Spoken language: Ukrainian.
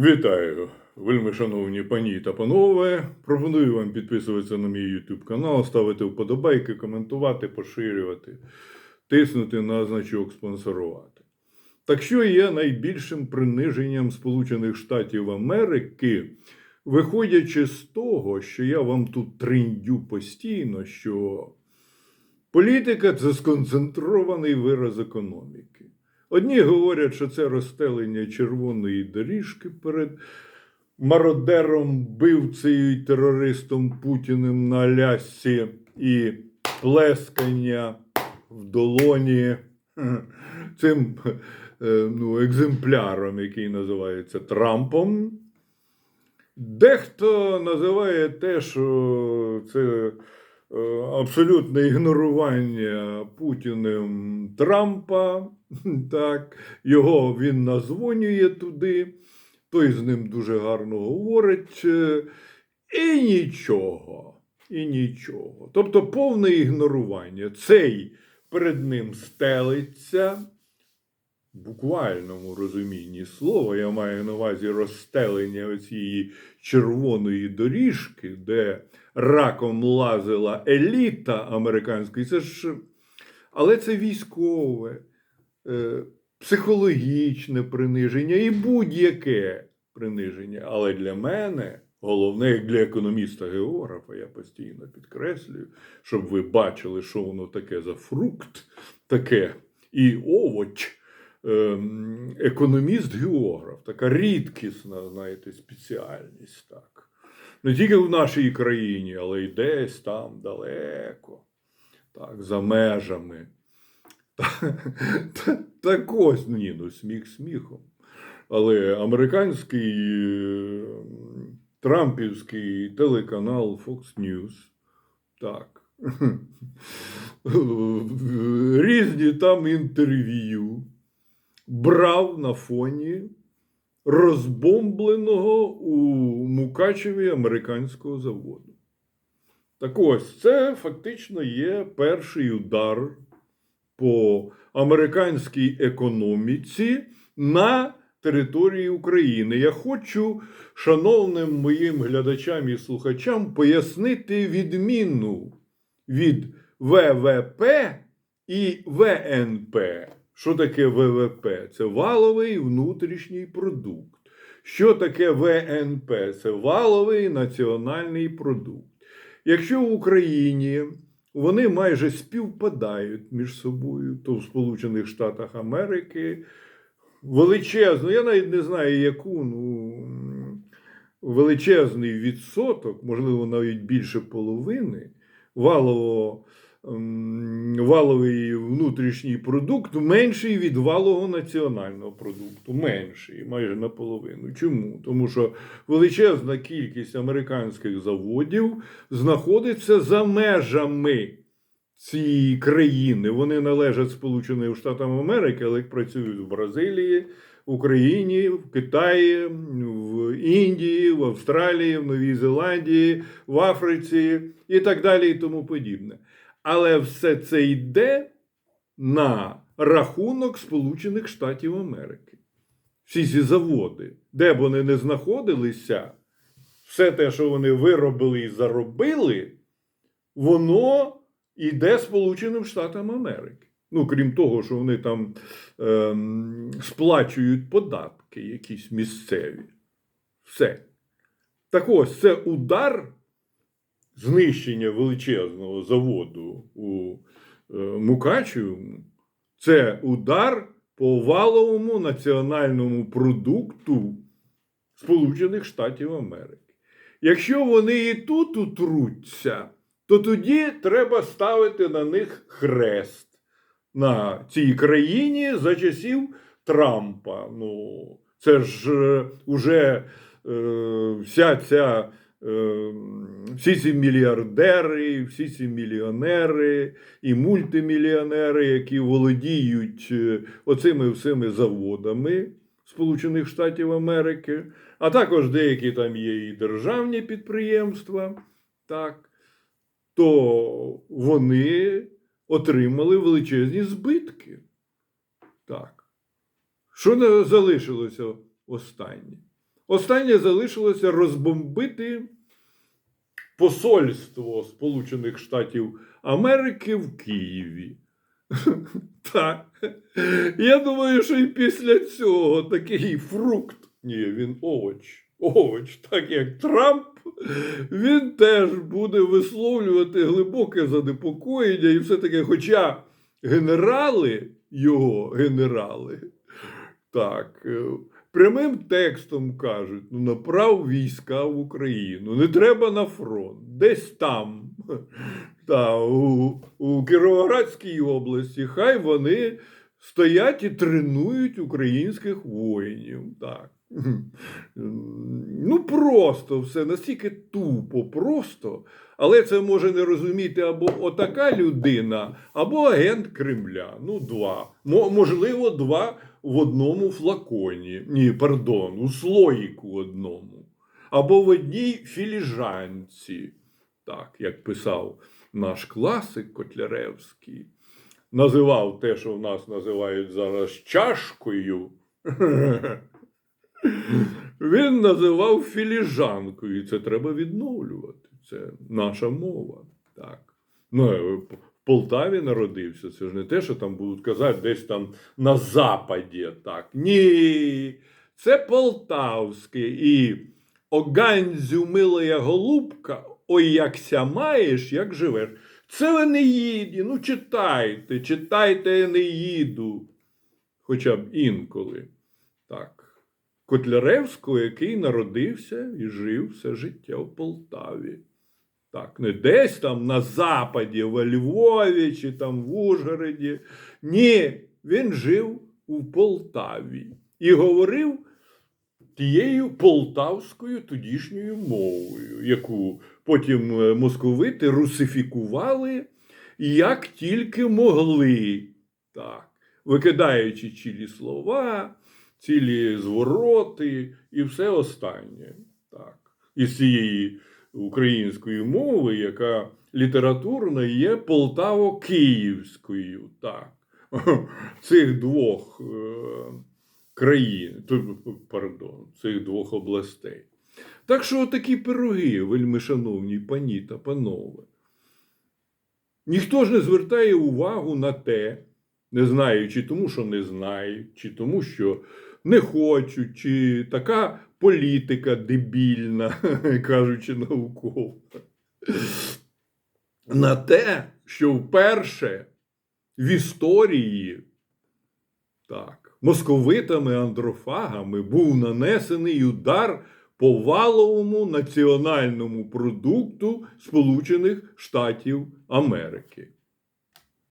Вітаю, вельми шановні пані та панове. Пропоную вам підписуватися на мій YouTube канал, ставити вподобайки, коментувати, поширювати, тиснути на значок спонсорувати. Так що є найбільшим приниженням Сполучених Штатів Америки, виходячи з того, що я вам тут триндю постійно, що політика це сконцентрований вираз економіки. Одні говорять, що це розстелення червоної доріжки перед мародером, бивцею і терористом Путіним на Алясці і плескання в долоні цим е, ну, екземпляром, який називається Трампом. Дехто називає те, що це абсолютне ігнорування Путіним Трампа. Так, його він назвонює туди, той з ним дуже гарно говорить. е, І нічого. І нічого. Тобто повне ігнорування. Цей перед ним стелиться. Буквальному розумінні слова, я маю на увазі розстелення оцієї червоної доріжки, де раком лазила еліта американської. Це ж, але це військове, е, психологічне приниження і будь-яке приниження. Але для мене, головне, як для економіста-географа, я постійно підкреслюю, щоб ви бачили, що воно таке за фрукт, таке і овоч. Ем, Економіст-географ, така рідкісна, знаєте, спеціальність. так. Не тільки в нашій країні, але й десь там далеко, так, за межами. Та- Так ось, ні, ну сміх сміхом. Але американський е, трампівський телеканал Fox News, так. Різні там інтерв'ю брав на фоні розбомбленого у Мукачеві американського заводу. Так ось, це фактично є перший удар по американській економіці на території України. Я хочу, шановним моїм глядачам і слухачам, пояснити відміну від ВВП і ВНП. Що таке ВВП? Це валовий внутрішній продукт. Що таке ВНП? Це валовий національний продукт. Якщо в Україні вони майже співпадають між собою, то в Сполучених Штатах Америки величезно, я навіть не знаю, яку, ну, величезний відсоток, можливо, навіть більше половини валового, валовий внутрішній продукт менший від валового національного продукту. Менший, майже наполовину. Чому? Тому що величезна кількість американських заводів знаходиться за межами цієї країни. Вони належать Сполученим Штатам Америки, але працюють в Бразилії, в Україні, в Китаї, в Індії, в Австралії, в Новій Зеландії, в Африці і так далі, і тому подібне. Але все це йде на рахунок Сполучених Штатів Америки. Всі ці заводи, де б вони не знаходилися, все те, що вони виробили і заробили, воно йде Сполученим Штатам Америки. Ну, крім того, що вони там ем, сплачують податки якісь місцеві. Все. Так ось це удар знищення величезного заводу у е, Мукачевому. Це удар по валовому національному продукту Сполучених Штатів Америки. Якщо вони і тут утруться, то тоді треба ставити на них хрест на цій країні за часів Трампа. Ну, це ж е, уже е, вся ця. Е, Всі ці мільярдери, всі ці мільйонери і мультимільйонери, які володіють е, оцими всіми заводами Сполучених Штатів Америки, а також деякі там є і державні підприємства, так, то вони отримали величезні збитки. Так. Що залишилося останнє? Останнє залишилося розбомбити посольство Сполучених Штатів Америки в Києві. Так. Я думаю, що і після цього такий фрукт, ні, він овоч, овоч, так як Трамп, він теж буде висловлювати глибоке занепокоєння і все таке, хоча генерали, його генерали, так, е, прямим текстом кажуть: ну, направ війська в Україну, не треба на фронт, десь там, та, у, у Кіровоградській області, хай вони стоять і тренують українських воїнів. Так. Ну, просто все настільки тупо, просто. Але це може не розуміти або отака людина, або агент Кремля. Ну, два. Мо- можливо, два в одному флаконі. Ні, пардон, у слоїку одному. Або в одній філіжанці. Так, як писав наш класик Котляревський. Називав те, що в нас називають зараз чашкою. Він називав філіжанкою, і це треба відновлювати. Це наша мова. Так. Ну, е, Полтаві народився. Це ж не те, що там будуть казати десь там на Западі. Так. Ні. Це полтавське. І Огандзю милая голубка, ой, як ся маєш, як живеш. Це не. Ну, читайте, читайте, я не їду. Хоча б інколи. Так. Котляревського, який народився і жив все життя в Полтаві. Так, не десь там на Западі, в Львові чи там в Ужгороді. Ні, він жив у Полтаві і говорив тією полтавською тодішньою мовою, яку потім е, московити русифікували як тільки могли. Так, викидаючи цілі слова, цілі звороти і все останнє. Так. Із цієї української мови, яка літературно є полтаво-київською. Так. Цих двох е, країн, пардон, цих двох областей. Так що такі пироги, вельми шановні пані та панове. Ніхто ж не звертає увагу на те, не знаю, чи тому, що не знають, чи тому, що не хочуть, чи така політика дебільна, кажучи науково. На те, що вперше в історії так, московитами-андрофагами був нанесений удар по валовому національному продукту Сполучених Штатів Америки.